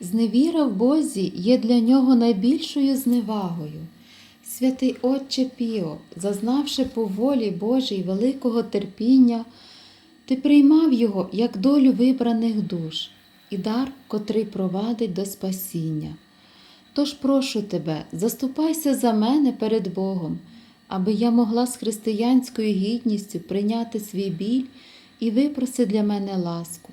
Зневіра в Бозі є для нього найбільшою зневагою. Святий Отче Піо, зазнавши по волі Божій великого терпіння, ти приймав його як долю вибраних душ і дар, котрий провадить до спасіння. Тож прошу тебе, заступайся за мене перед Богом, аби я могла з християнською гідністю прийняти свій біль і випроси для мене ласку.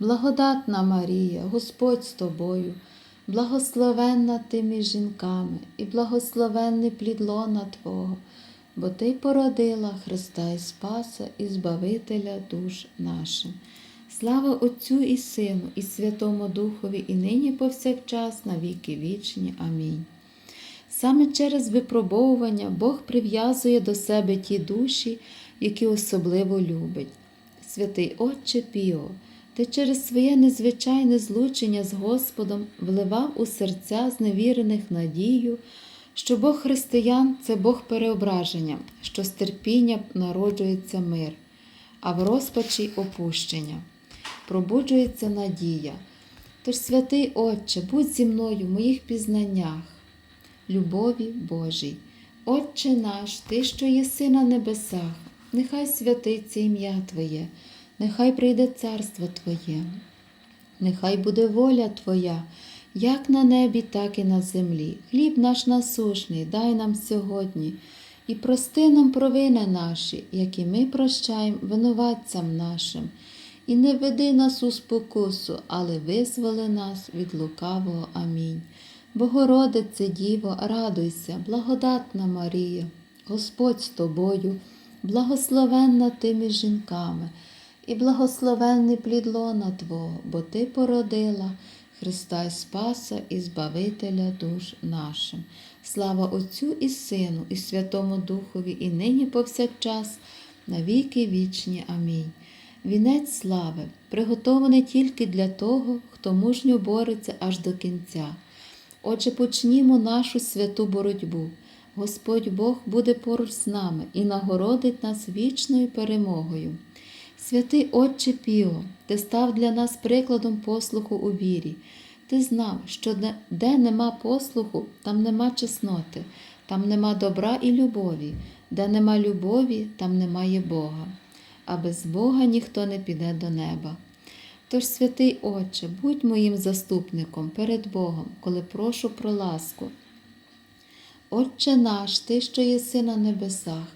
благодатна Марія, Господь з тобою, благословенна ти між жінками, і благословенний плід лона Твого, бо Ти породила Христа і Спаса і Збавителя душ нашим. Слава Отцю і Сину, і Святому Духові, і нині повсякчас, на віки вічні. Амінь. Саме через випробовування Бог прив'язує до себе ті душі, які особливо любить. Святий Отче Піо, ти через своє незвичайне злучення з Господом вливав у серця зневірених надію, що Бог християн це Бог переображення, що з терпіння народжується мир, а в розпачі опущення. Пробуджується надія. Тож, святий Отче, будь зі мною в моїх пізнаннях, любові Божій. Отче наш, Ти, що єси на небесах, нехай святиться ім'я Твоє, нехай прийде царство Твоє, нехай буде воля Твоя, як на небі, так і на землі. Хліб наш насушний, дай нам сьогодні, і прости нам провини наші, які ми прощаємо винуватцям нашим. І не веди нас у спокусу, але визволи нас від лукавого. Амінь. Богородице Діво, радуйся, благодатна Марія, Господь з тобою, благословенна ти жінками, і благословенний плід лона Твого, бо Ти породила Христа й Спаса і Збавителя душ нашим. Слава Отцю і Сину, і Святому Духові, і нині повсякчас, на віки вічні. Амінь. Вінець слави, приготований тільки для того, хто мужньо бореться аж до кінця. Отже, почнімо нашу святу боротьбу. Господь Бог буде поруч з нами і нагородить нас вічною перемогою. Святий Отче Піо, ти став для нас прикладом послуху у вірі. Ти знав, що де, нема послуху, там нема чесноти, там нема добра і любові, де нема любові, там немає Бога. А без Бога ніхто не піде до неба. Тож, святий Отче, будь моїм заступником перед Богом, коли прошу про ласку. Отче наш, Ти, що єси на небесах,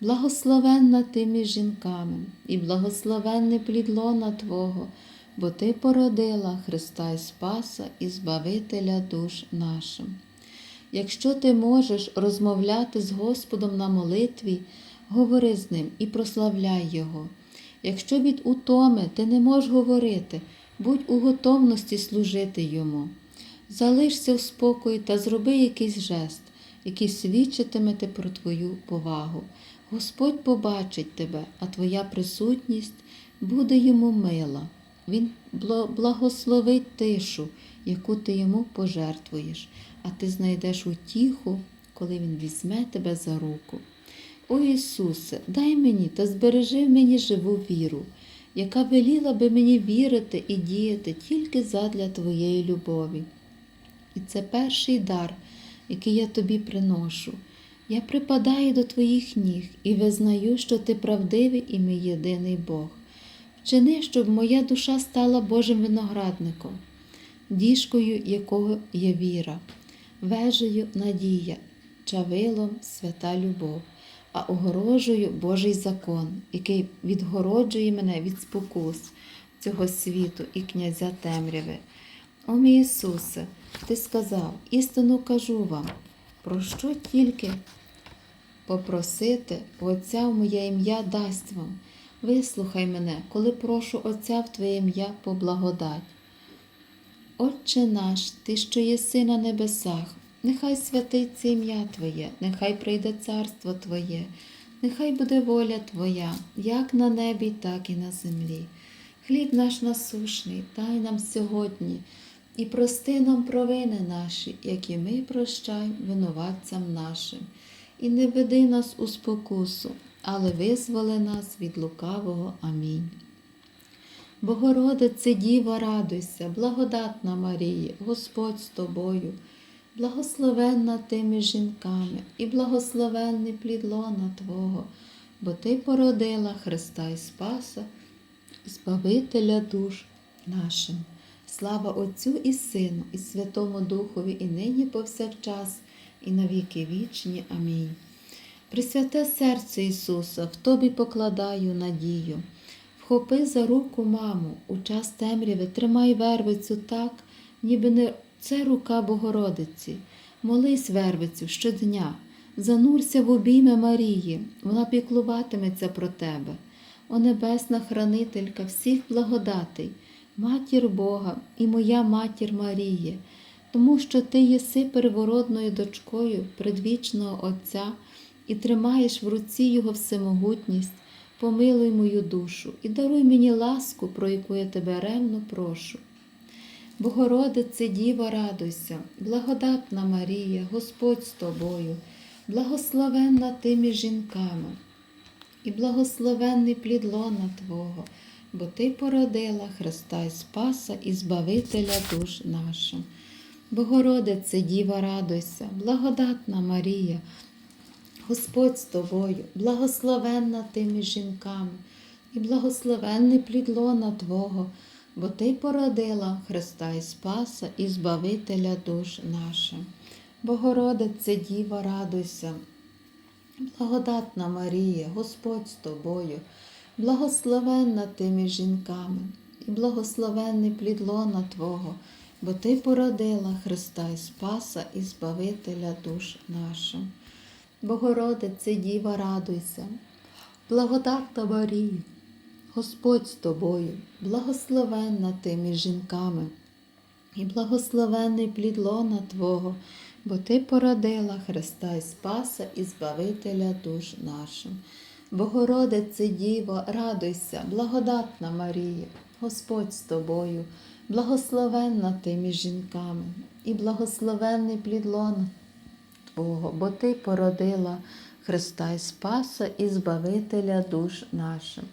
благословенна ти між жінками, і благословенний плід лона Твого, бо Ти породила Христа і Спаса і Збавителя душ нашим. Якщо ти можеш розмовляти з Господом на молитві, говори з ним і прославляй Його. Якщо від утоми ти не можеш говорити, будь у готовності служити йому. Залишся в спокої та зроби якийсь жест, який свідчитиме про твою повагу. Господь побачить тебе, а твоя присутність буде йому мила. Він благословить тишу, яку ти йому пожертвуєш, а ти знайдеш утіху, коли Він візьме тебе за руку. О Ісусе, дай мені та збережи в мені живу віру, яка веліла би мені вірити і діяти тільки задля Твоєї любові. І це перший дар, який я тобі приношу. Я припадаю до Твоїх ніг і визнаю, що Ти правдивий і мій єдиний Бог. Вчини, щоб моя душа стала Божим виноградником, діжкою якого є віра. вежею надія, чавилом свята любов, а огорожею Божий закон, який відгороджує мене від спокус цього світу і князя темряви. О мій Ісусе, Ти сказав, істину кажу вам, про що тільки попросити, Отця в моє ім'я дасть вам. Вислухай мене, коли прошу Отця в Твоє ім'я по благодать. Отче наш, Ти, що єси на небесах, нехай святиться ім'я Твоє, нехай прийде царство Твоє, нехай буде воля Твоя, як на небі, так і на землі. Хліб наш насушний, дай нам сьогодні, і прости нам провини наші, які ми прощаємо винуватцям нашим. І не веди нас у спокусу, але визволи нас від лукавого. Амінь. Богородице Діво, радуйся, благодатна Марія, Господь з тобою, благословенна ти між жінками, і благословенний плід лона Твого, бо Ти породила Христа і Спаса, Збавителя душ нашим. Слава Отцю і Сину, і Святому Духові, і нині повсякчас, і навіки вічні. Амінь. Пресвяте серце Ісуса, в Тобі покладаю надію. Вхопи за руку маму, у час темряви тримай вервицю так, ніби не це рука Богородиці. Молись вервицю щодня, занурся в обійми Марії, вона піклуватиметься про тебе. О небесна хранителька всіх благодатей, матір Бога і моя матір Маріє, тому що ти єси первородною дочкою предвічного Отця і тримаєш в руці Його всемогутність. Помилуй мою душу і даруй мені ласку, про яку я тебе ревно прошу. Богородице, Діва, радуйся, благодатна Марія, Господь з тобою, благословенна ти між жінками, і благословенний плід лона Твого, бо Ти породила Христа і Спаса і Збавителя душ нашим. Богородице, Діва, радуйся, благодатна Марія, Господь з тобою, благословенна ти між жінками, і благословенний плід Твого, бо Ти породила Христа і Спаса і Збавителя душ нашим. Богородице, Діва, радуйся, благодатна Марія, Господь з тобою, благословенна ти між жінками, і благословенний плід лона Твого, бо Ти породила Христа і Спаса і Збавителя душ нашим. Богородице, Діва, радуйся, благодатна Марія, Господь з тобою, благословенна ти між жінками, і благословенний плід лона Твого, бо Ти породила Христа і Спаса і Збавителя душ нашим. Богородице, Діво, радуйся, благодатна Марія, Господь з тобою, благословенна ти між жінками, і благословенний плід лона Твого, бо Ти породила Христа і Спаса і Збавителя душ нашим.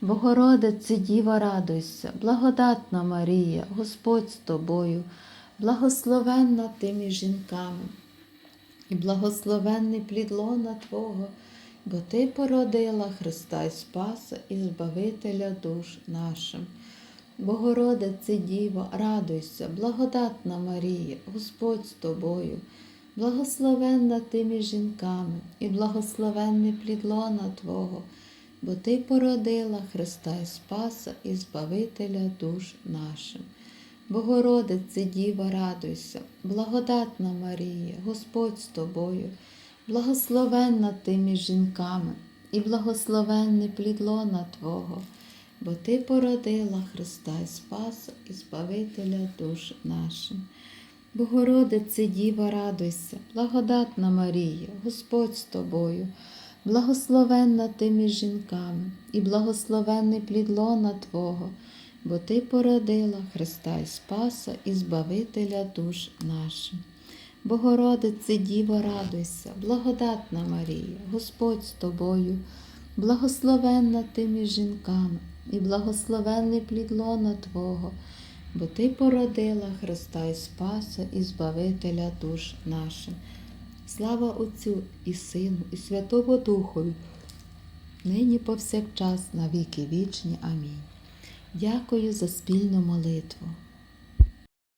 Богородице, Діва, радуйся, благодатна Марія, Господь з тобою, благословенна ти між жінками, і благословенний плід лона Твого, бо Ти породила Христа і Спаса і Збавителя душ нашим. Богородице, Діво, радуйся, благодатна Марія, Господь з тобою, благословенна ти між жінками, і благословенний плід лона Твого, бо Ти породила Христа і Спаса і Збавителя душ нашим. Богородице, Діва, радуйся, благодатна Марія, Господь з тобою, благословенна ти між жінками, і благословенний плід лона Твого, бо Ти породила Христа і Спаса і Збавителя душ нашим. Богородице, Діва, радуйся, благодатна Марія, Господь з тобою, благословенна ти між жінками, і благословенний плід лона Твого, бо Ти породила Христа і Спаса і Збавителя душ нашим. Богородице, Діво, радуйся, благодатна Марія, Господь з тобою, благословенна ти між жінками, і благословенний плід лона Твого, бо Ти породила Христа і Спаса і Збавителя душ нашим. Слава Отцю і Сину, і Святому Духові, нині повсякчас на віки вічні. Амінь. Дякую за спільну молитву.